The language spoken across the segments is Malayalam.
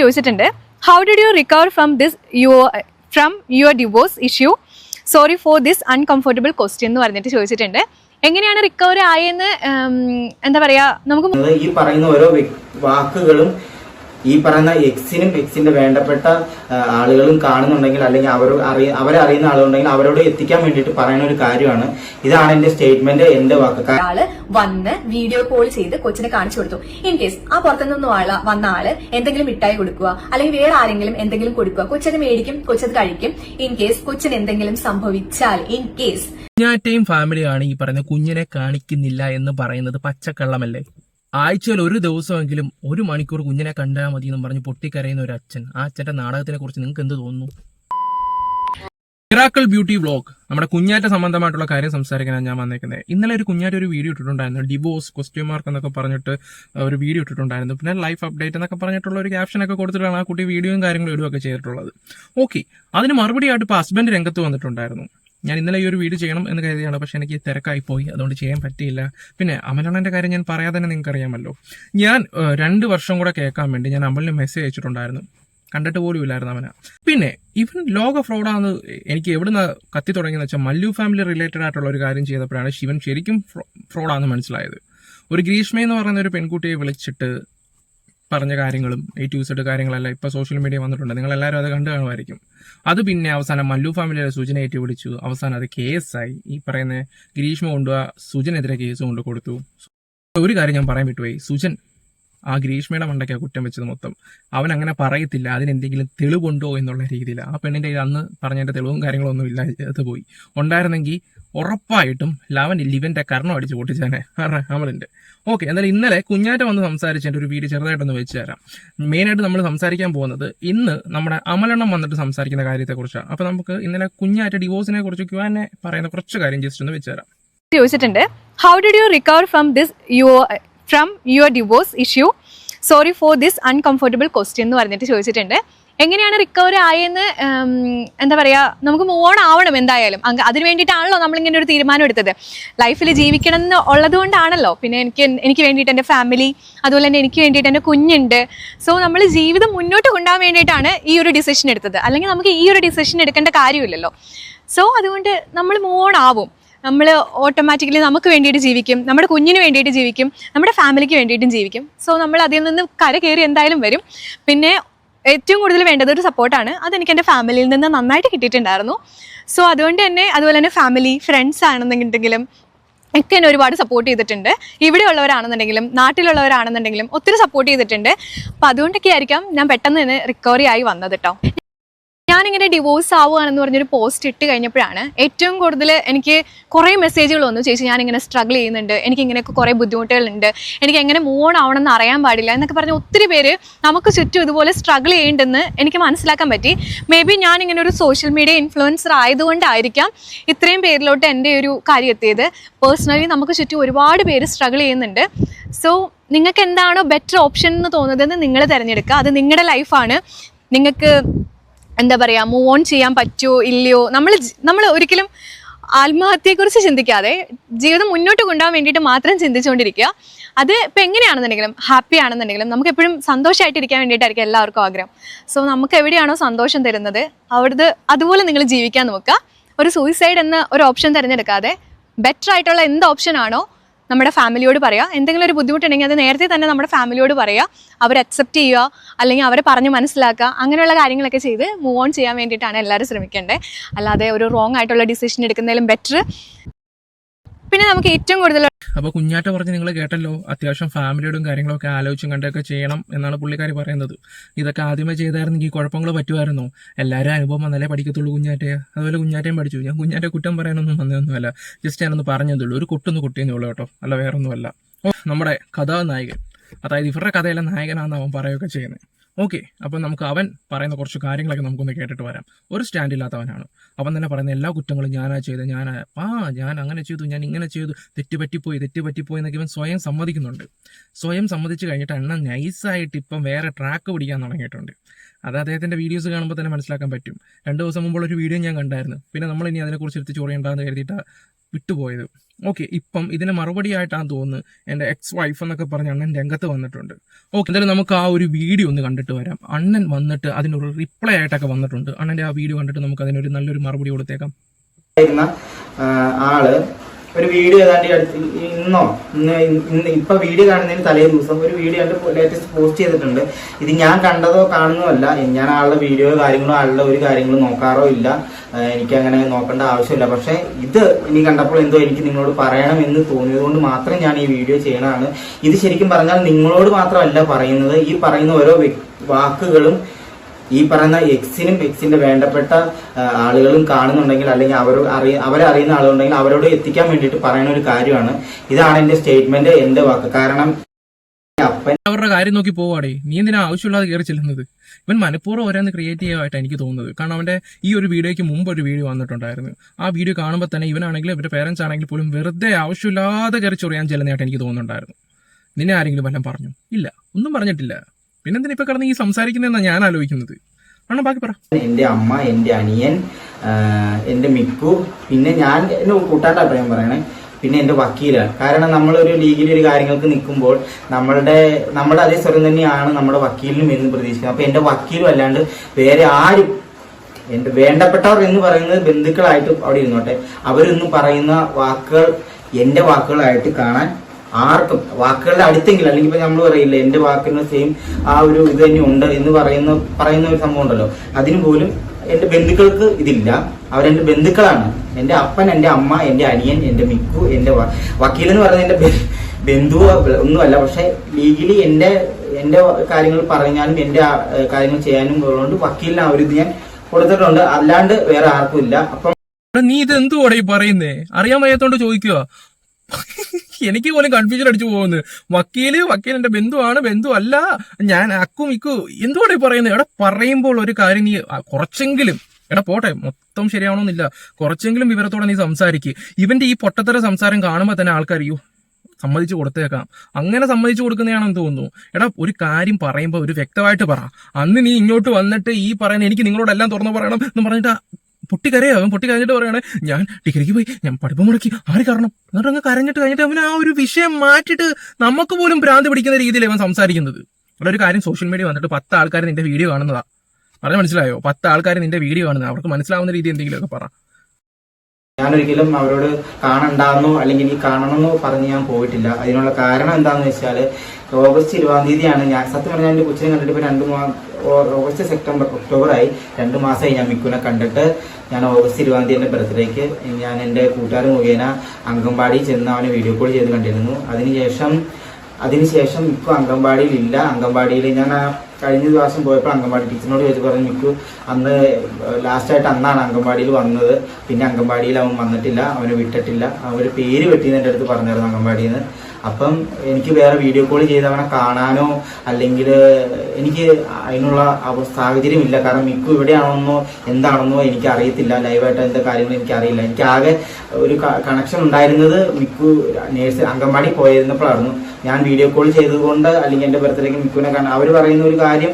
ചോദിച്ചിട്ടുണ്ട്. How did you recover from this your from your divorce issue sorry for this uncomfortable question എന്ന് പറഞ്ഞിട്ട് ചോദിച്ചിട്ടുണ്ട്. എങ്ങനെയാണ് റിക്കവർ ആയെന്ന് എന്താ പറയാ നമുക്ക് ഈ പറയുന്ന ഓരോ വാക്കുകളും ഈ പറയുന്ന എക്സിനും എക്സിന്റെ വേണ്ടപ്പെട്ട ആളുകളും കാണുന്നുണ്ടെങ്കിൽ അല്ലെങ്കിൽ അവർ അറിയ അവരെ അറിയുന്ന ആളുകളുണ്ടെങ്കിൽ അവരോട് എത്തിക്കാൻ വേണ്ടിയിട്ട് പറയുന്ന ഒരു കാര്യമാണ്. ഇതാണ് എന്റെ സ്റ്റേറ്റ്മെന്റ് എന്റെ വാക്ക്. ആൾ വന്ന് വീഡിയോ കോൾ ചെയ്ത് കൊച്ചിനെ കാണിച്ചു കൊടുത്തു. ഇൻ കേസ് ആ പുറത്തുനിന്നും ആൾ വന്ന ആൾ എന്തെങ്കിലും മിഠായി കൊടുക്കുക അല്ലെങ്കിൽ വേറെ ആരെങ്കിലും എന്തെങ്കിലും കൊടുക്കുക കൊച്ചത് മേടിക്കും കൊച്ചത് കഴിക്കും. ഇൻ കേസ് കൊച്ചിന് എന്തെങ്കിലും സംഭവിച്ചാൽ ഇൻ കേസ് കുഞ്ഞാറ്റയും ഫാമിലിയാണ് ഈ പറയുന്ന കുഞ്ഞിനെ കാണിക്കുന്നില്ല എന്ന് പറയുന്നത് പച്ചക്കള്ളമല്ലേ? ആഴ്ചയിൽ ഒരു ദിവസമെങ്കിലും ഒരു മണിക്കൂർ കുഞ്ഞിനെ കണ്ടാൽ മതി എന്ന് പറഞ്ഞ് പൊട്ടിക്കരയുന്ന ഒരു അച്ഛൻ. ആ അച്ഛന്റെ നാടകത്തിനെ കുറിച്ച് നിങ്ങൾക്ക് എന്ത് തോന്നുന്നു? Miracle beauty vlog. നമ്മുടെ കുഞ്ഞാറ്റ സംബന്ധമായിട്ടുള്ള കാര്യം സംസാരിക്കാനാണ് ഞാൻ വന്നേക്കുന്നത് ഇന്നലെ ഒരു കുഞ്ഞാറ്റ ഒരു വീഡിയോ ഇട്ടിട്ടുണ്ടായിരുന്നു. ഡിവോഴ്സ് ക്വസ്റ്റ്യൻ മാർക്ക് എന്നൊക്കെ പറഞ്ഞിട്ട് ഒരു വീഡിയോ ഇട്ടിട്ടുണ്ടായിരുന്നു. പിന്നെ ലൈഫ് അപ്ഡേറ്റ് എന്നൊക്കെ പറഞ്ഞിട്ടുള്ള ഒരു ക്യാപ്ഷൻ ഒക്കെ കൊടുത്തിട്ടാണ് ആ കുട്ടി വീഡിയോയും കാര്യങ്ങളും ഇടുകയൊക്കെ ചെയ്തിട്ടുള്ളത്. ഓക്കെ അതിന് മറുപടിയായിട്ട് ഇപ്പോൾ ഹസ്ബൻഡ് രംഗത്ത് വന്നിട്ടുണ്ടായിരുന്നു. ഞാൻ ഇന്നലെ ഈ ഒരു വീഡിയോ ചെയ്യണം എന്ന് കരുതിയാണ്. പക്ഷെ എനിക്ക് തിരക്കായി പോയി. അതുകൊണ്ട് ചെയ്യാൻ പറ്റിയില്ല. പിന്നെ അമലണ്ണന്റെ കാര്യം ഞാൻ പറയാതെ തന്നെ നിങ്ങൾക്ക് അറിയാമല്ലോ. ഞാൻ രണ്ട് വർഷം കൂടെ കേൾക്കാൻ വേണ്ടി ഞാൻ അമലിന് മെസ്സേജ് അയച്ചിട്ടുണ്ടായിരുന്നു. കണ്ടിട്ട് പോലും ഇല്ലായിരുന്നു അവനെ. പിന്നെ ഇവൻ ലോക ഫ്രോഡാന്ന് എനിക്ക് എവിടുന്ന് കത്തി തുടങ്ങിയെന്ന് വെച്ചാൽ മല്ലു ഫാമിലി റിലേറ്റഡ് ആയിട്ടുള്ള ഒരു കാര്യം ചെയ്തപ്പോഴാണ് ശിവൻ ശരിക്കും ഫ്രോഡാന്ന് മനസ്സിലായത്. ഒരു ഗ്രീഷ്മ എന്ന് പറയുന്ന ഒരു പെൺകുട്ടിയെ വിളിച്ചിട്ട് പറഞ്ഞ കാര്യങ്ങളും എ ടു സെഡ് കാര്യങ്ങളെല്ലാം ഇപ്പോൾ സോഷ്യൽ മീഡിയ വന്നിട്ടുണ്ട്. നിങ്ങൾ എല്ലാവരും അത് കണ്ടു കാണുമായിരിക്കും. അത് പിന്നെ അവസാനം മല്ലു ഫാമിലിയുടെ സുജന ഏറ്റുപിടിച്ചു. അവസാനം അത് കേസായി. ഈ പറയുന്ന ഗ്രീഷ്മ കൊണ്ടുപോയ സുജനെതിരെ കേസ് കൊണ്ട് കൊടുത്തു ഒരു കാര്യം ഞാൻ പറയാൻ വിട്ടുപോയി. സുജൻ ആ ഗ്രീഷ്മയുടെ മണ്ടയ്ക്കാ കുറ്റം വെച്ചത് മൊത്തം. അവൻ അങ്ങനെ പറയത്തില്ല അതിനെന്തെങ്കിലും തെളിവുണ്ടോ എന്നുള്ള രീതിയിൽ. ആ പെണ്ണിന്റെ അന്ന് പറഞ്ഞതിന്റെ തെളിവും കാര്യങ്ങളൊന്നും ഇല്ലാതെ പോയി. ഉണ്ടായിരുന്നെങ്കിൽ ഉറപ്പായിട്ടും ലവൻ ലിവന്റെ കർണം അടിച്ച് പൊട്ടിച്ചേനെ. അമലിന്റെ ഓക്കെ എന്നാലും ഇന്നലെ കുഞ്ഞാറ്റം വന്ന് സംസാരിച്ചതിന്റെ ഒരു വീഡിയോ ചെറുതായിട്ടൊന്ന് വെച്ച് തരാം. മെയിനായിട്ട് നമ്മൾ സംസാരിക്കാൻ പോകുന്നത് ഇന്ന് നമ്മുടെ അമലെണ്ണം വന്നിട്ട് സംസാരിക്കുന്ന കാര്യത്തെക്കുറിച്ചാണ്. അപ്പോൾ നമുക്ക് ഇന്നലെ കുഞ്ഞാറ്റ ഡിവോഴ്സിനെ കുറിച്ച് ക്യുവാനെ പറയുന്ന കുറച്ച് കാര്യം ജസ്റ്റ് ഒന്ന് വെച്ച് തരാം. ചോദിച്ചിട്ടുണ്ട് how did you recover from this your from your divorce issue sorry for this uncomfortable question എന്ന് പറഞ്ഞിട്ട് ചോദിച്ചിട്ടുണ്ട്. എങ്ങനെയാണ് റിക്കവർ ആയെന്ന് എന്താ പറയുക നമുക്ക് മൂവ് ഓൺ ആവണം എന്തായാലും. അതിന് വേണ്ടിയിട്ടാണല്ലോ നമ്മളിങ്ങനെ ഒരു തീരുമാനം എടുത്തത്. ലൈഫിൽ ജീവിക്കണം എന്ന് ഉള്ളത് കൊണ്ടാണല്ലോ പിന്നെ എനിക്ക് എനിക്ക് വേണ്ടിയിട്ട് എന്റെ ഫാമിലി അതുപോലെ തന്നെ എനിക്ക് വേണ്ടിയിട്ട് എന്റെ കുഞ്ഞുണ്ട്. സോ നമ്മൾ ജീവിതം മുന്നോട്ട് കൊണ്ടുപോകാൻ വേണ്ടിയിട്ടാണ് ഈ ഒരു ഡിസിഷൻ എടുത്തത്. അല്ലെങ്കിൽ നമുക്ക് ഈ ഒരു ഡിസിഷൻ എടുക്കേണ്ട കാര്യമില്ലല്ലോ. സോ അതുകൊണ്ട് നമ്മൾ മൂവ് ഓൺ ആവും. നമ്മൾ ഓട്ടോമാറ്റിക്കലി നമുക്ക് വേണ്ടിയിട്ട് ജീവിക്കും. നമ്മുടെ കുഞ്ഞിന് വേണ്ടിയിട്ട് ജീവിക്കും. നമ്മുടെ ഫാമിലിക്ക് വേണ്ടിയിട്ടും ജീവിക്കും. സോ നമ്മൾ അതിൽ നിന്ന് കര കയറി എന്തായാലും വരും. പിന്നെ ഏറ്റവും കൂടുതൽ വേണ്ടത് ഒരു സപ്പോർട്ടാണ് അതെനിക്ക് എന്റെ ഫാമിലിയിൽ നിന്ന് നന്നായിട്ട് കിട്ടിയിട്ടുണ്ടായിരുന്നു. സോ അതുകൊണ്ട് തന്നെ അതുപോലെ തന്നെ ഫാമിലി ഫ്രണ്ട്സ് ആണെന്നുണ്ടെങ്കിലും ഒക്കെ എന്നെ ഒരുപാട് സപ്പോർട്ട് ചെയ്തിട്ടുണ്ട്. ഇവിടെ ഉള്ളവരാണെന്നുണ്ടെങ്കിലും നാട്ടിലുള്ളവരാണെന്നുണ്ടെങ്കിലും ഒത്തിരി സപ്പോർട്ട് ചെയ്തിട്ടുണ്ട്. അപ്പോൾ അതുകൊണ്ടൊക്കെ ആയിരിക്കാം ഞാൻ പെട്ടെന്ന് തന്നെ റിക്കവറി ആയി വന്നത് കേട്ടോ ഞാനിങ്ങനെ ഡിവോഴ്സ് ആവുകയാണെന്ന് പറഞ്ഞൊരു പോസ്റ്റ് ഇട്ട് കഴിഞ്ഞപ്പോഴാണ് ഏറ്റവും കൂടുതൽ എനിക്ക് കുറേ മെസ്സേജുകൾ വന്നു. ചേച്ചി ഞാനിങ്ങനെ സ്ട്രഗിൾ ചെയ്യുന്നുണ്ട്. എനിക്ക് ഇങ്ങനെയൊക്കെ കുറേ ബുദ്ധിമുട്ടുകളുണ്ട്. എനിക്ക് എങ്ങനെ മൂവ് ഓൺ ആവണം എന്ന് അറിയാൻ പാടില്ല എന്നൊക്കെ പറഞ്ഞ് ഒത്തിരി പേര് നമുക്ക് ചുറ്റും ഇതുപോലെ സ്ട്രഗിൾ ചെയ്യുന്നുണ്ടെന്ന് എനിക്ക് മനസ്സിലാക്കാൻ പറ്റി. മേ ബി ഞാനിങ്ങനെ ഒരു സോഷ്യൽ മീഡിയ ഇൻഫ്ലുവൻസർ ആയതുകൊണ്ടായിരിക്കാം ഇത്രയും പേരിലോട്ട് എന്റെ ഒരു കാര്യം എത്തിയത്. പേഴ്സണലി നമുക്ക് ചുറ്റും ഒരുപാട് പേര് സ്ട്രഗിൾ ചെയ്യുന്നുണ്ട്. സോ നിങ്ങൾക്ക് എന്താണോ ബെറ്റർ ഓപ്ഷൻ എന്ന് തോന്നുന്നതെന്ന് നിങ്ങൾ തിരഞ്ഞെടുക്കുക. അത് നിങ്ങളുടെ ലൈഫാണ് നിങ്ങൾക്ക് എന്താ പറയുക മൂവ് ഓൺ ചെയ്യാൻ പറ്റുമോ ഇല്ലയോ നമ്മൾ നമ്മൾ ഒരിക്കലും ആത്മഹത്യയെക്കുറിച്ച് ചിന്തിക്കാതെ ജീവിതം മുന്നോട്ട് കൊണ്ടുപോകാൻ വേണ്ടിയിട്ട് മാത്രം ചിന്തിച്ചുകൊണ്ടിരിക്കുക. അത് ഇപ്പം എങ്ങനെയാണെന്നുണ്ടെങ്കിലും ഹാപ്പി ആണെന്നുണ്ടെങ്കിലും നമുക്ക് എപ്പോഴും സന്തോഷമായിട്ടിരിക്കാൻ വേണ്ടിയിട്ടായിരിക്കും എല്ലാവർക്കും ആഗ്രഹം. സോ നമുക്ക് എവിടെയാണോ സന്തോഷം തരുന്നത് അവിടുത്തെ അതുപോലെ നിങ്ങൾ ജീവിക്കാൻ നോക്കുക. ഒരു സൂയിസൈഡ് എന്ന ഒരു ഓപ്ഷൻ തിരഞ്ഞെടുക്കാതെ ബെറ്റർ ആയിട്ടുള്ള എന്ത് ഓപ്ഷൻ ആണോ നമ്മുടെ ഫാമിലിയോട് പറയുക എന്തെങ്കിലും ഒരു ബുദ്ധിമുട്ടുണ്ടെങ്കിൽ അത് നേരത്തെ തന്നെ നമ്മുടെ ഫാമിലിയോട് പറയുക അവർ അക്സെപ്റ്റ് ചെയ്യുക അല്ലെങ്കിൽ അവരെ പറഞ്ഞ് മനസ്സിലാക്കുക. അങ്ങനെയുള്ള കാര്യങ്ങളൊക്കെ ചെയ്ത് മൂവ് ഓൺ ചെയ്യാൻ വേണ്ടിയിട്ടാണ് എല്ലാവരും ശ്രമിക്കേണ്ടത്. അല്ലാതെ ഒരു റോങ് ആയിട്ടുള്ള ഡിസിഷൻ എടുക്കുന്നതിലും ബെറ്റർ പിന്നെ നമുക്ക് ഏറ്റവും കൂടുതൽ അപ്പൊ കുഞ്ഞാറ്റ പറഞ്ഞ് നിങ്ങൾ കേട്ടല്ലോ അത്യാവശ്യം ഫാമിലിയോടും കാര്യങ്ങളൊക്കെ ആലോചിച്ചും കണ്ടൊക്കെ ചെയ്യണം എന്നാണ് പുള്ളിക്കാരി പറയുന്നത്. ഇതൊക്കെ ആദ്യമേ ചെയ്തായിരുന്നെങ്കിൽ കുഴപ്പങ്ങൾ പറ്റുമായിരുന്നോ? എല്ലാവരും അനുഭവം വന്നാലേ പഠിക്കത്തുള്ളൂ കുഞ്ഞാറ്റയെ അതുപോലെ കുഞ്ഞാറ്റയും പഠിച്ചു. ഞാൻ കുഞ്ഞാറ്റെ കുറ്റം പറയാനൊന്നും വന്നതൊന്നുമല്ല. ജസ്റ്റ് ഞാനൊന്ന് പറഞ്ഞതുള്ളൂ ഒരു കുട്ടൊന്ന് കുട്ടിയെന്നേ ഉള്ളൂ കേട്ടോ. അല്ല വേറൊന്നുമല്ല. നമ്മുടെ കഥാനായകൻ. അതായത് ഇവരുടെ കഥയിലെ നായകനാണെന്ന് അവൻ പറയുകയൊക്കെ ചെയ്യുന്നത്. ഓക്കെ അപ്പം നമുക്ക് അവൻ പറയുന്ന കുറച്ച് കാര്യങ്ങളൊക്കെ നമുക്കൊന്ന് കേട്ടിട്ട് വരാം. ഒരു സ്റ്റാൻഡ് ഇല്ലാത്തവനാണ്. അവൻ തന്നെ പറയുന്ന എല്ലാ കുറ്റങ്ങളും ഞാനാ ചെയ്ത് ഞാൻ ആ ഞാൻ അങ്ങനെ ചെയ്തു ഞാൻ ഇങ്ങനെ ചെയ്തു തെറ്റ് പറ്റിപ്പോയി തെറ്റ് പറ്റിപ്പോയി എന്നൊക്കെ ഇവൻ സ്വയം സമ്മതിക്കുന്നുണ്ട്. സ്വയം സമ്മതിച്ച് കഴിഞ്ഞിട്ട് എണ്ണ നൈസായിട്ട് ഇപ്പം വേറെ ട്രാക്ക് പിടിക്കാൻ തുടങ്ങിയിട്ടുണ്ട്. അത് അദ്ദേഹത്തിന്റെ വീഡിയോസ് കാണുമ്പോൾ തന്നെ മനസ്സിലാക്കാൻ പറ്റും. രണ്ട് ദിവസം മുമ്പുള്ള ഒരു വീഡിയോ ഞാൻ കണ്ടായിരുന്നു. പിന്നെ നമ്മൾ ഇനി അതിനെക്കുറിച്ച് എടുത്ത് ചൊറിയണ്ടെന്ന് കരുതിയിട്ട് വിട്ടുപോയത്. ഓക്കെ ഇപ്പം ഇതിന് മറുപടി ആയിട്ടാണ് തോന്നുന്നത് എന്റെ എക്സ് വൈഫ് എന്നൊക്കെ പറഞ്ഞ് അണ്ണൻ രംഗത്ത് വന്നിട്ടുണ്ട്. ഓക്കെ എന്തായാലും നമുക്ക് ആ ഒരു വീഡിയോ ഒന്ന് കണ്ടിട്ട് വരാം. അണ്ണൻ വന്നിട്ട് അതിനൊരു റിപ്ലൈ ആയിട്ടൊക്കെ വന്നിട്ടുണ്ട്. അണ്ണന്റെ ആ വീഡിയോ കണ്ടിട്ട് നമുക്ക് അതിനൊരു നല്ലൊരു മറുപടി കൊടുത്തേക്കാം. ആൾ ഒരു വീഡിയോ ഏതാണ്ട് അടുത്ത് ഇന്നോ ഇന്ന് ഇപ്പൊ വീഡിയോ കാണുന്നതിന് തലേ ദിവസം ഒരു വീഡിയോ കണ്ട് ലേറ്റസ്റ്റ് പോസ്റ്റ് ചെയ്തിട്ടുണ്ട്. ഇത് ഞാൻ കണ്ടതോ കാണുന്നതോ അല്ല. ഞാൻ ആളുടെ വീഡിയോ കാര്യങ്ങളോ ആളുടെ ഒരു കാര്യങ്ങളും നോക്കാറോ ഇല്ല. എനിക്ക് അങ്ങനെ നോക്കേണ്ട ആവശ്യമില്ല. പക്ഷെ ഇത് ഇനി കണ്ടപ്പോൾ എന്തോ എനിക്ക് നിങ്ങളോട് പറയണമെന്ന് തോന്നിയത് തോന്നിയതുകൊണ്ട് മാത്രം ഞാൻ ഈ വീഡിയോ ചെയ്യണതാണ്. ഇത് ശരിക്കും പറഞ്ഞാൽ നിങ്ങളോട് മാത്രമല്ല പറയുന്നത്. ഈ പറയുന്ന ഓരോ വാക്കുകളും ഈ പറയുന്ന എക്സിനും എക്സിന്റെ വേണ്ടപ്പെട്ട ആളുകളും കാണുന്നുണ്ടെങ്കിൽ അല്ലെങ്കിൽ അവർ അറിയ അവരെ അറിയുന്ന ആളുകളുണ്ടെങ്കിൽ അവരോട് എത്തിക്കാൻ വേണ്ടിയിട്ട് പറയുന്ന ഒരു കാര്യമാണ്. ഇതാണ് എന്റെ സ്റ്റേറ്റ്മെന്റ് എന്റെ വാക്ക്. കാരണം അപ്പൻ അവരുടെ കാര്യം നോക്കി പോവാടേ നീ എന്തിനാ ആവശ്യമില്ലാതെ കയറി ചെല്ലുന്നത്? ഇവൻ മനഃപൂർവം ഓരോന്ന് ക്രിയേറ്റ് ചെയ്യുമായിട്ടാണ് എനിക്ക് തോന്നുന്നത്. കാരണം അവന്റെ ഈ ഒരു വീഡിയോയ്ക്ക് മുമ്പ് ഒരു വീഡിയോ വന്നിട്ടുണ്ടായിരുന്നു. ആ വീഡിയോ കാണുമ്പോൾ തന്നെ ഇവനാണെങ്കിലും ഇവരുടെ പേരൻസ് ആണെങ്കിൽ പോലും വെറുതെ ആവശ്യമില്ലാതെ കയറി ചൊറിയാൻ ചെല്ലുന്നതായിട്ട് എനിക്ക് തോന്നുന്നുണ്ടായിരുന്നു. നിന്നെ ആരെങ്കിലും വല്ലതും പറഞ്ഞു? ഇല്ല. ഒന്നും പറഞ്ഞിട്ടില്ല. പിന്നെന്തിനാ ഇപ്പൊ കിടന്ന് ഈ സംസാരിക്കുന്നതെന്നാണ് ഞാൻ ആലോചിക്കുന്നത്? ആണോ ബാക്കി പറ. എന്റെ അമ്മ എന്റെ അനിയൻ എന്റെ മിക്കു പിന്നെ ഞാൻ എന്റെ കൂട്ടാട്ടാട്ടോ ഞാൻ പറയണേ. പിന്നെ എന്റെ വക്കീലാണ് കാരണം നമ്മളൊരു ലീഗിൽ ഒരു കാര്യങ്ങൾക്ക് നിൽക്കുമ്പോൾ നമ്മളുടെ നമ്മുടെ അതേ സ്വരം തന്നെയാണ് നമ്മുടെ വക്കീലിനും എന്ന് പ്രതീക്ഷിക്കുന്നത്. അപ്പൊ എന്റെ വക്കീലും അല്ലാണ്ട് വേറെ ആരും എന്റെ വേണ്ടപ്പെട്ടവർ എന്ന് പറയുന്നത് ബന്ധുക്കളായിട്ട് അവിടെ ഇരുന്നോട്ടെ. അവരൊന്നും പറയുന്ന വാക്കുകൾ എന്റെ വാക്കുകളായിട്ട് കാണാൻ ആർക്കും വാക്കുകളുടെ അടുത്തെങ്കിലും അല്ലെങ്കിൽ ഇപ്പൊ നമ്മൾ പറയില്ല എന്റെ വാക്കിന് സെയിം ആ ഒരു ഇത് തന്നെ ഉണ്ട് എന്ന് പറയുന്ന പറയുന്ന ഒരു സംഭവം ഉണ്ടല്ലോ. അതിന് പോലും എന്റെ ബന്ധുക്കൾക്ക് ഇതില്ല. അവരെന്റെ ബന്ധുക്കളാണ്. എന്റെ അപ്പൻ എന്റെ അമ്മ എന്റെ അനിയൻ എന്റെ മിക്കു എന്റെ വക്കീൽ എന്ന് പറയുന്നത് എന്റെ ബന്ധുവോ ഒന്നുമല്ല. പക്ഷെ ലീഗലി എന്റെ എന്റെ കാര്യങ്ങൾ പറഞ്ഞാലും എന്റെ കാര്യങ്ങൾ ചെയ്യാനും ഉള്ളതുകൊണ്ട് വക്കീലിന് ആ ഇത് ഞാൻ കൊടുത്തിട്ടുണ്ട്. അല്ലാണ്ട് വേറെ ആർക്കും ഇല്ല. അപ്പം നീ ഇത് എന്തുവാടെ പറയുന്നേ? അറിയാൻ വയ്യാത്തോണ്ട് ചോദിക്കുക എനിക്ക് പോലും കൺഫ്യൂഷൻ അടിച്ചു പോകുന്നത് വക്കീൽ വക്കീൽ എന്റെ ബന്ധുവാണ് ബന്ധു അല്ല ഞാൻ അക്കും ഇക്കു എന്തുകൊണ്ടാണ് പറയുന്നത് എവിടെ പറയുമ്പോൾ ഒരു കാര്യം നീ കുറച്ചെങ്കിലും എടാ പോട്ടെ മൊത്തം ശരിയാവണമെന്നില്ല കുറച്ചെങ്കിലും വിവരത്തോടെ നീ സംസാരിക്കുക ഇവന്റെ ഈ പൊട്ടത്തര സംസാരം കാണുമ്പോൾ തന്നെ ആൾക്കാർ അയ്യോ സമ്മതിച്ചു കൊടുത്തേക്കാം. അങ്ങനെ സമ്മതിച്ചു കൊടുക്കുന്നതാണെന്ന് തോന്നുന്നു. എടാ ഒരു കാര്യം പറയുമ്പോൾ ഒരു വ്യക്തമായിട്ട് പറ. അന്ന് നീ ഇങ്ങോട്ട് വന്നിട്ട് ഈ പറയുന്ന എനിക്ക് നിങ്ങളോടെല്ലാം തുറന്നു പറയണം എന്ന് പറഞ്ഞിട്ട് പൊട്ടിക്കരയോ അവൻ പൊട്ടി കരഞ്ഞിട്ട് പറയാണ് ഞാൻ ഡിഗ്രിക്ക് പോയി ഞാൻ പഠിപ്പ് മുടക്കി ആര് കാരണം? എന്നിട്ട് അങ്ങ് കരഞ്ഞിട്ട് കഴിഞ്ഞിട്ട് അവൻ ആ ഒരു വിഷയം മാറ്റിയിട്ട് നമുക്ക് പോലും ഭ്രാന്ത് പിടിക്കുന്ന രീതിയിൽ അവൻ സംസാരിക്കുന്നത്. അവിടെ ഒരു കാര്യം സോഷ്യൽ മീഡിയ വന്നിട്ട് പത്ത് ആൾക്കാർ നിന്റെ വീഡിയോ കാണുന്നതാ. പറഞ്ഞ മനസ്സിലായോ? പത്ത് ആൾക്കാർ നിന്റെ വീഡിയോ കാണുന്നത്. അവർക്ക് മനസ്സിലാവുന്ന രീതി എന്തെങ്കിലുമൊക്കെ പറ. ഞാനൊരിക്കലും അവരോട് കാണണ്ടാന്നോ അല്ലെങ്കിൽ നീ കാണണമെന്നോ പറഞ്ഞ് ഞാൻ പോയിട്ടില്ല. അതിനുള്ള കാരണം എന്താണെന്ന് വെച്ചാൽ ഓഗസ്റ്റ് ഇരുപതാം തീയതിയാണ്. ഞാൻ സത്യം പറഞ്ഞാൽ എന്റെ കൊച്ചിനെ കണ്ടിട്ട് ഇപ്പൊ രണ്ട് ഓഗസ്റ്റ് സെപ്റ്റംബർ ഒക്ടോബർ ആയി രണ്ട് മാസമായി ഞാൻ മിക്കുനെ കണ്ടിട്ട്. ഞാൻ ഓഗസ്റ്റ് ഇരുപതാം തീയതി എന്റെ ബർത്ത്ഡേക്ക് ഞാൻ എന്റെ കൂട്ടുകാർ മുഖേന അംഗൻവാടി ചെന്ന് അവനെ വീഡിയോ കോൾ ചെയ്ത് കണ്ടിരുന്നു. അതിനുശേഷം അതിനുശേഷം മിക്കു അംഗൻവാടിയിൽ ഇല്ല. അംഗൻവാടിയിൽ ഞാൻ കഴിഞ്ഞ ദിവസം പോയപ്പോൾ അംഗൻവാടി ടീച്ചറിനോട് ചോദിച്ചു പറഞ്ഞു മിക്കു അന്ന് ലാസ്റ്റായിട്ട് അന്നാണ് അംഗൻവാടിയിൽ വന്നത്. പിന്നെ അംഗൻവാടിയിൽ അവൻ വന്നിട്ടില്ല അവനെ വിട്ടിട്ടില്ല. അവർ പേര് വെട്ടിയെന്ന് എന്റെ അടുത്ത് പറഞ്ഞായിരുന്നു അംഗൻവാടിയിൽ നിന്ന്. അപ്പം എനിക്ക് വേറെ വീഡിയോ കോൾ ചെയ്ത് അവനെ കാണാനോ അല്ലെങ്കിൽ എനിക്ക് അതിനുള്ള സാഹചര്യമില്ല. കാരണം മിക്കു ഇവിടെയാണെന്നോ എന്താണെന്നോ എനിക്ക് അറിയത്തില്ല ലൈവായിട്ട് എന്താ കാര്യങ്ങൾ എനിക്ക് അറിയില്ല എനിക്ക് ആകെ ഒരു കണക്ഷൻ ഉണ്ടായിരുന്നത് മിക്കു നേഴ്സ് അംഗൻവാടി പോയിരുന്നപ്പോഴായിരുന്നു. ഞാൻ വീഡിയോ കോൾ ചെയ്തുകൊണ്ട് അല്ലെങ്കിൽ എന്റെ ബർത്ത്ഡേക്ക് മിക്കുവിനെ കാണാൻ അവർ പറയുന്ന ഒരു കാര്യം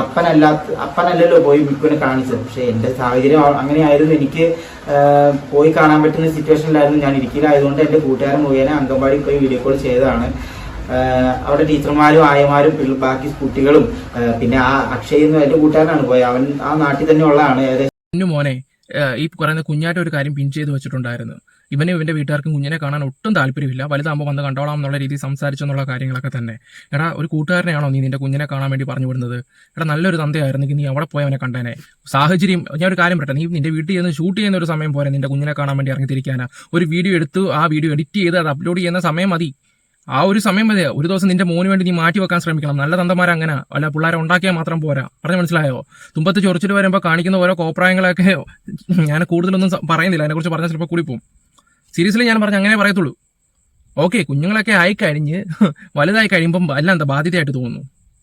അപ്പനല്ലാത്ത അപ്പനല്ലല്ലോ പോയി മിക്കുവിനെ കാണിച്ചത്. പക്ഷേ എന്റെ സാഹചര്യം അങ്ങനെയായിരുന്നു. എനിക്ക് പോയി കാണാൻ പറ്റുന്ന സിറ്റുവേഷനിലായിരുന്നു ഞാൻ ഇരിക്കലായതുകൊണ്ട് എന്റെ കൂട്ടുകാരൻ മുഖേന അംഗൻവാടി പോയി വീഡിയോ കോൾ ചെയ്തതാണ്. അവിടെ ടീച്ചർമാരും ആയമാരും ബാക്കി കുട്ടികളും പിന്നെ ആ അക്ഷയ് എന്ന് എന്റെ കൂട്ടുകാരനാണ് പോയത് അവൻ ആ നാട്ടിൽ തന്നെ ഉള്ളതാണ്. ഏകദേശം മോനെ ഈ പറയുന്ന കുഞ്ഞായിട്ട് ഒരു കാര്യം പിൻ ചെയ്ത് വെച്ചിട്ടുണ്ടായിരുന്നു. ഇവനും ഇവന്റെ വീട്ടുകാർക്കും കുഞ്ഞിനെ കാണാൻ ഒട്ടും താല്പര്യമില്ല. വലുതാകുമ്പോൾ വന്ന് കണ്ടോളാം എന്നുള്ള രീതിയിൽ സംസാരിച്ചെന്നുള്ള കാര്യങ്ങളൊക്കെ തന്നെ. എടാ ഒരു കൂട്ടുകാരനെയാണോ നീ നിന്റെ കുഞ്ഞിനെ കാണാൻ വേണ്ടി പറഞ്ഞു വിടുന്നത്? എടാ നല്ലൊരു തന്തയായിരുന്നെങ്കിൽ നീ അവിടെ പോയവനെ കണ്ടേനെ. സാഹചര്യം ഞാൻ ഒരു കാര്യം പറയട്ടെ നീ നിന്റെ വീട്ടിൽ നിന്ന് ഷൂട്ട് ചെയ്യുന്ന ഒരു സമയം പോരെ നിന്റെ കുഞ്ഞിനെ കാണാൻ വേണ്ടി ഇറങ്ങിത്തിരിക്കാനാ. ഒരു വീഡിയോ എടുത്ത് ആ വീഡിയോ എഡിറ്റ് ചെയ്ത് അത് അപ്ലോഡ് ചെയ്യുന്ന സമയം മതി. ആ ഒരു സമയം മതി. ഒരു ദിവസം നിന്റെ മോന് വേണ്ടി നീ മാറ്റി വെക്കാൻ ശ്രമിക്കണം. നല്ല തന്തമാർ അങ്ങനെ അല്ല പിള്ളേരെ ഉണ്ടാക്കിയാൽ മാത്രം പോരാ. പറഞ്ഞു മനസ്സിലായോ? തുമ്പത്ത് ചൊറിച്ചിട്ട് വരുമ്പോൾ കാണിക്കുന്ന ഓരോ കോപ്രായങ്ങളൊക്കെ ഞാൻ കൂടുതലൊന്നും പറയുന്നില്ല. അതിനെക്കുറിച്ച് പറഞ്ഞാൽ ചിലപ്പോൾ കൂടി പോകും സീരിയസ്ലി ഞാൻ പറഞ്ഞ അങ്ങനെ പറയത്തുള്ളൂ. ഓക്കെ കുഞ്ഞുങ്ങളൊക്കെ ആയി കഴിഞ്ഞ് വലുതായി കഴിയുമ്പം എല്ലാം എന്താ ബാധ്യതയായിട്ട് തോന്നുന്നു.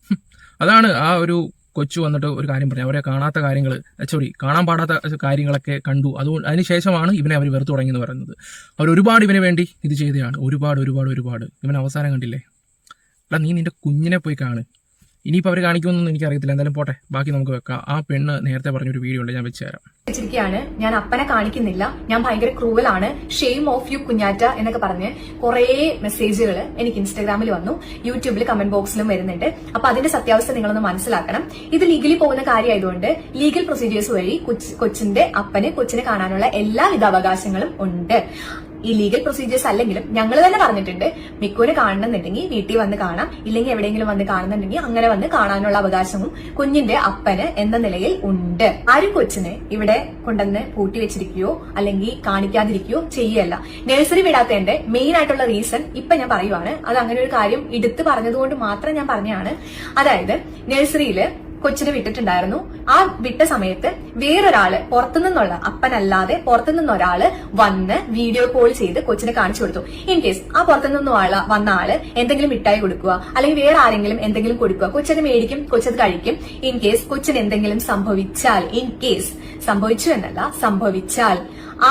അതാണ് ആ ഒരു കൊച്ചു വന്നിട്ട് ഒരു കാര്യം പറഞ്ഞു അവരെ കാണാത്ത കാര്യങ്ങൾ സോറി കാണാൻ പാടാത്ത കാര്യങ്ങളൊക്കെ കണ്ടു. അതുകൊണ്ട് അതിനുശേഷമാണ് ഇവനെ അവർ വെറുത്തു തുടങ്ങിയെന്ന് പറയുന്നത്. അവർ ഒരുപാട് ഇവന് വേണ്ടി ഇത് ചെയ്തതാണ്. ഒരുപാട് ഒരുപാട് ഒരുപാട്. ഇവൻ അവസാനം കണ്ടില്ലേ? അല്ല നീ നിന്റെ കുഞ്ഞിനെ പോയി കാണ്. ഇനിയിപ്പോൾ അവർ കാണിക്കുമെന്നൊന്നും എനിക്കറിയത്തില്ല. എന്തായാലും പോട്ടെ. ബാക്കി നമുക്ക് വെക്കാം. ആ പെണ്ണ് നേരത്തെ പറഞ്ഞൊരു വീഡിയോ ഉണ്ട്. ഞാൻ വെച്ച് തരാം. വെച്ചിരിക്കുകയാണ്. ഞാൻ അപ്പനെ കാണിക്കുന്നില്ല. ഞാൻ ഭയങ്കര ക്രൂവൽ ആണ് ഷെയിം ഓഫ് യു കുഞ്ഞാറ്റ എന്നൊക്കെ പറഞ്ഞ് കുറേ മെസ്സേജുകൾ എനിക്ക് ഇൻസ്റ്റാഗ്രാമിൽ വന്നു. യൂട്യൂബിൽ കമന്റ് ബോക്സിലും വരുന്നുണ്ട്. അപ്പൊ അതിന്റെ സത്യാവസ്ഥ നിങ്ങളൊന്ന് മനസ്സിലാക്കണം. ഇത് ലീഗലി പോകുന്ന കാര്യമായതുകൊണ്ട് ലീഗൽ പ്രൊസീജിയേഴ്സ് വഴി കൊച്ച് കൊച്ചിന്റെ അപ്പന് കൊച്ചിനെ കാണാനുള്ള എല്ലാവിധ അവകാശങ്ങളും ഉണ്ട്. ഈ ലീഗൽ പ്രൊസീജിയേഴ്സ് അല്ലെങ്കിലും ഞങ്ങൾ തന്നെ പറഞ്ഞിട്ടുണ്ട്. മിക്കൂര് കാണണമെന്നുണ്ടെങ്കിൽ വീട്ടിൽ വന്ന് കാണാം. ഇല്ലെങ്കിൽ എവിടെയെങ്കിലും വന്ന് കാണുന്നുണ്ടെങ്കിൽ അങ്ങനെ വന്ന് കാണാനുള്ള അവകാശവും കുഞ്ഞിന്റെ അപ്പന് എന്ന നിലയിൽ ഉണ്ട്. ആരും കൊച്ചിനെ ഇവിടെ കൊണ്ടുവന്ന് പൂട്ടി വെച്ചിരിക്കുകയോ അല്ലെങ്കിൽ കാണിക്കാതിരിക്കുകയോ ചെയ്യല്ല. നഴ്സറി വിടാത്തതിന്റെ മെയിൻ ആയിട്ടുള്ള റീസൺ ഇപ്പൊ ഞാൻ പറയുവാണ്. അത് അങ്ങനെ ഒരു കാര്യം എടുത്തു പറഞ്ഞതുകൊണ്ട് മാത്രം ഞാൻ പറഞ്ഞതാണ് അതായത് നഴ്സറിയിൽ കൊച്ചിനെ വിട്ടിട്ടുണ്ടായിരുന്നു. ആ വിട്ട സമയത്ത് വേറൊരാൾ പുറത്തുനിന്നുള്ള അപ്പനല്ലാതെ പുറത്തുനിന്ന് ഒരാൾ വന്ന് വീഡിയോ കോൾ ചെയ്ത് കൊച്ചിനെ കാണിച്ചു കൊടുത്തു. ഇൻ കേസ് ആ പുറത്തുനിന്ന് ആൾ വന്ന ആൾ എന്തെങ്കിലും മിഠായി കൊടുക്കുക അല്ലെങ്കിൽ വേറെ ആരെങ്കിലും എന്തെങ്കിലും കൊടുക്കുക കൊച്ചിനെ മേടിക്കും കൊച്ചത് കഴിക്കും. ഇൻ കേസ് കൊച്ചിന് എന്തെങ്കിലും സംഭവിച്ചാൽ ഇൻ കേസ് സംഭവിച്ചു എന്നല്ല സംഭവിച്ചാൽ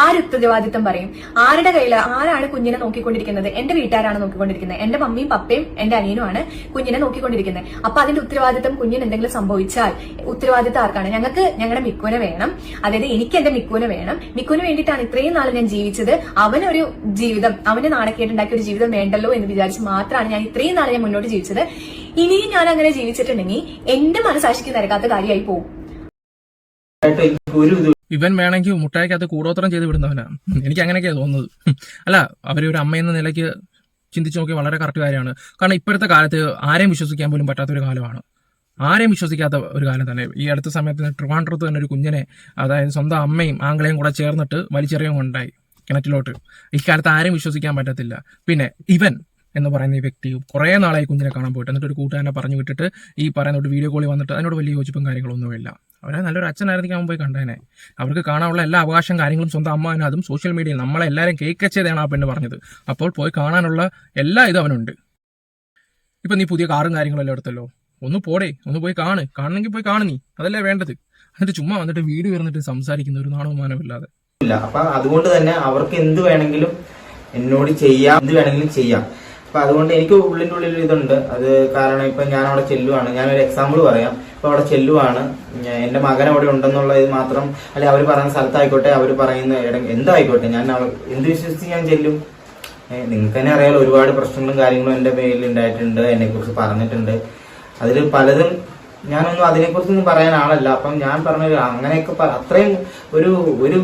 ആര് ഉത്തരവാദിത്തം പറയും? ആരുടെ കയ്യിൽ ആരാണ് കുഞ്ഞിനെ നോക്കിക്കൊണ്ടിരിക്കുന്നത്? എന്റെ വീട്ടുകാരാണ് നോക്കിക്കൊണ്ടിരിക്കുന്നത്. എന്റെ മമ്മിയും പപ്പയും എന്റെ അനിയനുമാണ് കുഞ്ഞിനെ നോക്കിക്കൊണ്ടിരിക്കുന്നത്. അപ്പൊ അതിന്റെ ഉത്തരവാദിത്തം കുഞ്ഞിന് എന്തെങ്കിലും സംഭവിച്ചാൽ ഉത്തരവാദിത്തം ആർക്കാണ്? ഞങ്ങൾക്ക് ഞങ്ങളുടെ മിക്കുവിനെ വേണം. അതായത് എനിക്ക് എന്റെ മിക്കുവിനെ വേണം. മിക്കുവിന് വേണ്ടിയിട്ടാണ് ഇത്രയും നാൾ ഞാൻ ജീവിച്ചത്. അവനൊരു ജീവിതം അവന് നാണക്കേട്ടുണ്ടാക്കിയ ഒരു ജീവിതം വേണ്ടല്ലോ എന്ന് വിചാരിച്ച് മാത്രമാണ് ഞാൻ ഇത്രയും നാൾ ഞാൻ മുന്നോട്ട് ജീവിച്ചത്. ഇനിയും ഞാൻ അങ്ങനെ ജീവിച്ചിട്ടുണ്ടെങ്കിൽ എന്റെ മനസ്സാക്ഷിക്ക് നിരക്കാത്ത കാര്യമായി പോകും ഒരു ഇവൻ വേണമെങ്കിൽ മുട്ടായിക്കകത്ത് കൂടോത്രം ചെയ്ത് വിടുന്നവനാണ് എനിക്ക് അങ്ങനെയൊക്കെയാണ് തോന്നുന്നത്. അല്ല അവർ ഒരു അമ്മ എന്ന നിലയ്ക്ക് ചിന്തിച്ചു നോക്കിയാൽ വളരെ കറക്റ്റ് കാര്യമാണ്. കാരണം ഇപ്പോഴത്തെ കാലത്ത് ആരെയും വിശ്വസിക്കാൻ പോലും പറ്റാത്ത ഒരു കാലമാണ്. ആരെയും വിശ്വസിക്കാത്ത ഒരു കാലം തന്നെ. ഈ അടുത്ത സമയത്ത് ട്രിവാൻഡ്രത്ത് തന്നെ ഒരു കുഞ്ഞിനെ അതായത് സ്വന്തം അമ്മയും ആംഗളയും കൂടെ ചേർന്നിട്ട് വലിച്ചെറിയാൻ കൊണ്ടായി കിണറ്റിലോട്ട്. ഇക്കാലത്ത് കാലത്ത് ആരെയും വിശ്വസിക്കാൻ പറ്റത്തില്ല. പിന്നെ ഇവൻ എന്ന് പറയുന്ന ഈ വ്യക്തി കുറേ നാളായി കുഞ്ഞിനെ കാണാൻ പോയിട്ട്. എന്നിട്ട് ഒരു കൂട്ടുകാരനെ പറഞ്ഞു വിട്ടിട്ട് ഈ പറയുന്ന ഒരു വീഡിയോ കോളിൽ വന്നിട്ട് അതിനോട് വലിയ യോജിപ്പും കാര്യങ്ങളൊന്നുമില്ല അവരെ നല്ലൊരു അച്ഛനായിരുന്നെങ്കിൽ അവൻ പോയി കണ്ടേനെ. അവർക്ക് കാണാനുള്ള എല്ലാ അവകാശം കാര്യങ്ങളും സ്വന്തം അമ്മാവനും അതും സോഷ്യൽ മീഡിയയിൽ നമ്മളെല്ലാവരും കേക്കച്ചതാണ് ആ പെണ്ണ് പറഞ്ഞത്. അപ്പോൾ പോയി കാണാനുള്ള എല്ലാ ഇതും അവനുണ്ട്. ഇപ്പൊ നീ പുതിയ കാറും കാര്യങ്ങളും എല്ലാം എടുത്തല്ലോ? ഒന്ന് പോടേ ഒന്ന് പോയി കാണ്. കാണണമെങ്കിൽ പോയി കാണു നീ. അതല്ലേ വേണ്ടത്? എന്നിട്ട് ചുമ്മാ വന്നിട്ട് വീട് വരുന്നിട്ട് സംസാരിക്കുന്ന ഒരു നാണവമാനമില്ലാതെ ഇല്ല അപ്പൊ അതുകൊണ്ട് തന്നെ അവർക്ക് എന്ത് വേണമെങ്കിലും എന്നോട് ചെയ്യാം എന്ത് വേണമെങ്കിലും ചെയ്യാം. അപ്പൊ അതുകൊണ്ട് എനിക്ക് ഉള്ളിന്റെ ഉള്ളിൽ ഇതുണ്ട്. അത് കാരണം ഇപ്പൊ ഞാൻ അവിടെ ചെല്ലുവാണ്. ഞാനൊരു എക്സാമ്പിൾ പറയാം. ഇപ്പൊ അവിടെ ചെല്ലുവാണ്. എന്റെ മകൻ അവിടെ ഉണ്ടെന്നുള്ള ഇത് മാത്രം അല്ലെ അവർ പറയുന്ന സ്ഥലത്തായിക്കോട്ടെ അവർ പറയുന്ന ഇടം എന്തായിക്കോട്ടെ ഞാൻ എന്ത് വിശ്വസിച്ച് ഞാൻ ചെല്ലും? നിങ്ങൾക്ക് തന്നെ അറിയാലോ ഒരുപാട് പ്രശ്നങ്ങളും കാര്യങ്ങളും എന്റെ പേരിൽ ഉണ്ടായിട്ടുണ്ട് എന്നെ കുറിച്ച് പറഞ്ഞിട്ടുണ്ട്. അതിൽ പലതും ഞാനൊന്നും അതിനെക്കുറിച്ചൊന്നും പറയാൻ ആളല്ല. അപ്പം ഞാൻ പറഞ്ഞു അങ്ങനെയൊക്കെ അത്രയും ഒരു ഒരു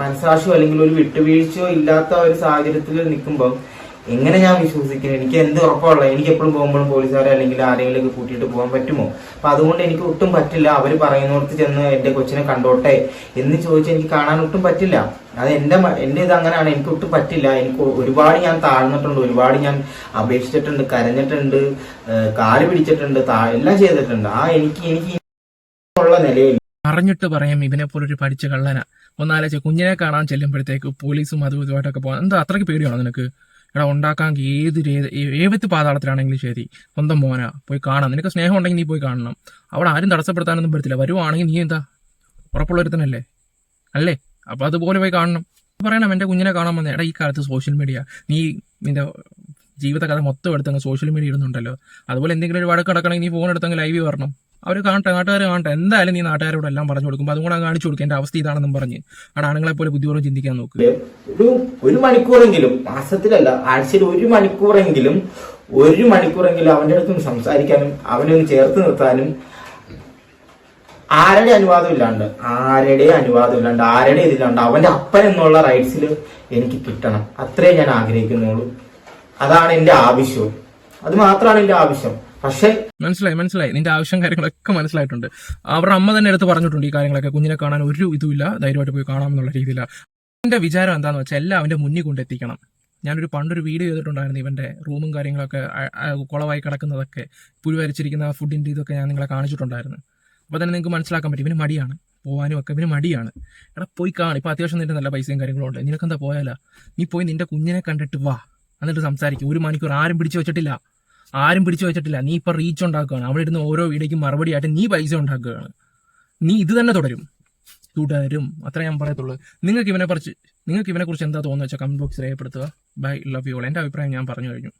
മനസാക്ഷിയോ അല്ലെങ്കിൽ ഒരു വിട്ടുവീഴ്ചയോ ഇല്ലാത്ത ഒരു സാഹചര്യത്തിൽ നിൽക്കുമ്പം എങ്ങനെ ഞാൻ വിശ്വസിക്കുന്നത് എനിക്ക് എന്ത് ഉറപ്പുള്ള എനിക്ക് എപ്പോഴും പോകുമ്പോഴും പോലീസുകാരെ അല്ലെങ്കിൽ ആരെങ്കിലും കൂട്ടിയിട്ട് പോകാൻ പറ്റുമോ? അപ്പൊ അതുകൊണ്ട് എനിക്ക് ഒട്ടും പറ്റില്ല. അവർ പറയുന്നിടത്ത് ചെന്ന് എന്റെ കൊച്ചിനെ കണ്ടോട്ടെ എന്ന് ചോദിച്ചാൽ എനിക്ക് കാണാൻ ഒട്ടും പറ്റില്ല. അത് എന്റെ എന്റെ ഇത് അങ്ങനെയാണ്. എനിക്ക് ഒട്ടും പറ്റില്ല. എനിക്ക് ഒരുപാട് ഞാൻ താഴ്ന്നിട്ടുണ്ട്. ഒരുപാട് ഞാൻ അപേക്ഷിച്ചിട്ടുണ്ട്. കരഞ്ഞിട്ടുണ്ട്. കാൽ പിടിച്ചിട്ടുണ്ട്. എല്ലാം ചെയ്തിട്ടുണ്ട്. ആ എനിക്ക് എനിക്ക് ഉള്ള നിലയിൽ. അറിഞ്ഞിട്ട് പറയാം ഇവനെ പോലൊരു പഠിച്ച കള്ളന. ഒന്നാലോചിച്ച് കുഞ്ഞിനെ കാണാൻ ചെല്ലുമ്പോഴത്തേക്ക് പോലീസും അതും ഇതുമായിട്ടൊക്കെ പോകാൻ എന്താ അത്രയ്ക്ക് പേടിയാണോ നിനക്ക്? എടാ ഉണ്ടാക്കാൻ ഏത് ഏവത്ത് പാതാളത്തിലാണെങ്കിലും ശരി. സ്വന്തം മോന പോയി കാണാം. നിനക്ക് സ്നേഹം ഉണ്ടെങ്കിൽ നീ പോയി കാണണം. അവിടെ ആരും തടസ്സപ്പെടുത്താനൊന്നും പറ്റത്തില്ല. വരുവാണെങ്കിൽ നീ എന്താ? ഉറപ്പുള്ളൊരുത്തനല്ലേ? അല്ലേ? അപ്പൊ അതുപോലെ പോയി കാണണം. പറയണം എന്റെ കുഞ്ഞിനെ കാണാൻ വന്നേ. എടാ ഈ കാലത്ത് സോഷ്യൽ മീഡിയ നീ നിന്റെ ജീവിതകഥ മൊത്തം എടുത്തങ്ങ് സോഷ്യൽ മീഡിയ ഇടുന്നുണ്ടല്ലോ. അതുപോലെ എന്തെങ്കിലും ഒരു വഴക്ക് നടക്കണമെങ്കിൽ നീ ഫോൺ എടുത്തങ്ങ് ലൈവ് വരണം. അവർ കാണട്ടെ നാട്ടുകാർ കാണട്ടെ. എന്തായാലും നീ നാട്ടുകാരോട് എല്ലാം പറഞ്ഞു കൊടുക്കും അതും കൂടെ കാണിച്ചു കൊടുക്കും. എന്റെ അവസ്ഥ ഇതാണെന്നും പറഞ്ഞ് ആണുങ്ങളെ പോലെ ബുദ്ധിപൂർവം ചിന്തിക്കാൻ നോക്കുക ഒരു ഒരു മണിക്കൂറെങ്കിലും മാസത്തിലല്ല ആഴ്ചയിൽ ഒരു മണിക്കൂറെങ്കിലും ഒരു മണിക്കൂറെങ്കിലും അവന്റെ അടുത്തും സംസാരിക്കാനും അവനെ ഒന്ന് ചേർത്ത് നിർത്താനും ആരുടെ അനുവാദം ഇല്ലാണ്ട് ആരുടെ അനുവാദം ഇല്ലാണ്ട് ആരുടെ ഇതില്ലാണ്ട് അവന്റെ അപ്പൻ എന്നുള്ള റൈറ്റ്സിൽ എനിക്ക് കിട്ടണം. അത്രേ ഞാൻ ആഗ്രഹിക്കുന്നുള്ളൂ. അതാണ് എന്റെ ആവശ്യവും. അത് മാത്രമാണ് എന്റെ ആവശ്യം. പക്ഷെ മനസ്സിലായി മനസ്സിലായി. നിന്റെ ആവശ്യം കാര്യങ്ങളൊക്കെ മനസ്സിലായിട്ടുണ്ട്. അവരുടെ അമ്മ തന്നെ എടുത്ത് പറഞ്ഞിട്ടുണ്ട് ഈ കാര്യങ്ങളൊക്കെ. കുഞ്ഞിനെ കാണാൻ ഒരു ഇതുമില്ല. ധൈര്യമായിട്ട് പോയി കാണാം എന്നുള്ള രീതിയിലാണ് എന്റെ വിചാരം എന്താണെന്ന് വെച്ചാൽ എല്ലാം അവന്റെ മുന്നിൽ കൊണ്ടെത്തിക്കണം ഞാനൊരു പണ്ടൊരു വീഡിയോ ചെയ്തിട്ടുണ്ടായിരുന്നു ഇവന്റെ റൂമും കാര്യങ്ങളൊക്കെ കുളമായി കിടക്കുന്നതൊക്കെ. പുഴുവരച്ചിരിക്കുന്ന ഫുഡിന്റെ ഇതൊക്കെ ഞാൻ നിങ്ങളെ കാണിച്ചിട്ടുണ്ടായിരുന്നു. അപ്പോൾ തന്നെ നിങ്ങൾക്ക് മനസ്സിലാക്കാൻ പറ്റും. ഇവന് മടിയാണ്. പോകാനും ഒക്കെ ഇവന് മടിയാണ്. എടാ പോയി കാണും. ഇപ്പൊ അത്യാവശ്യം നിന്റെ നല്ല പൈസയും കാര്യങ്ങളും ഉണ്ട്. നിനക്ക് എന്താ പോയാലാ? നീ പോയി നിന്റെ കുഞ്ഞിനെ കണ്ടിട്ട് വാ. എന്നിട്ട് സംസാരിക്കും. ഒരു മണിക്കൂർ ആരും പിടിച്ചു വെച്ചിട്ടില്ല. ആരും പിടിച്ചു വെച്ചിട്ടില്ല. നീ ഇപ്പൊ റീച്ച് ഉണ്ടാക്കുകയാണ്. അവിടെ ഇരുന്ന് ഓരോ വീടേക്കും മറുപടി ആയിട്ട് നീ പൈസ ഉണ്ടാക്കുകയാണ്. നീ ഇത് തന്നെ തുടരും. തുടരും. അത്ര ഞാൻ പറയത്തുള്ളൂ. നിങ്ങൾക്ക് ഇവനെ കുറിച്ച് നിങ്ങൾക്ക് ഇവനെ കുറിച്ച് എന്താ തോന്നുന്നു വെച്ചാൽ കമന്റ് ബോക്സ് രേഖപ്പെടുത്തുക. ബൈ ലവ് യു ഓൾ എന്റെ അഭിപ്രായം ഞാൻ പറഞ്ഞു കഴിഞ്ഞു.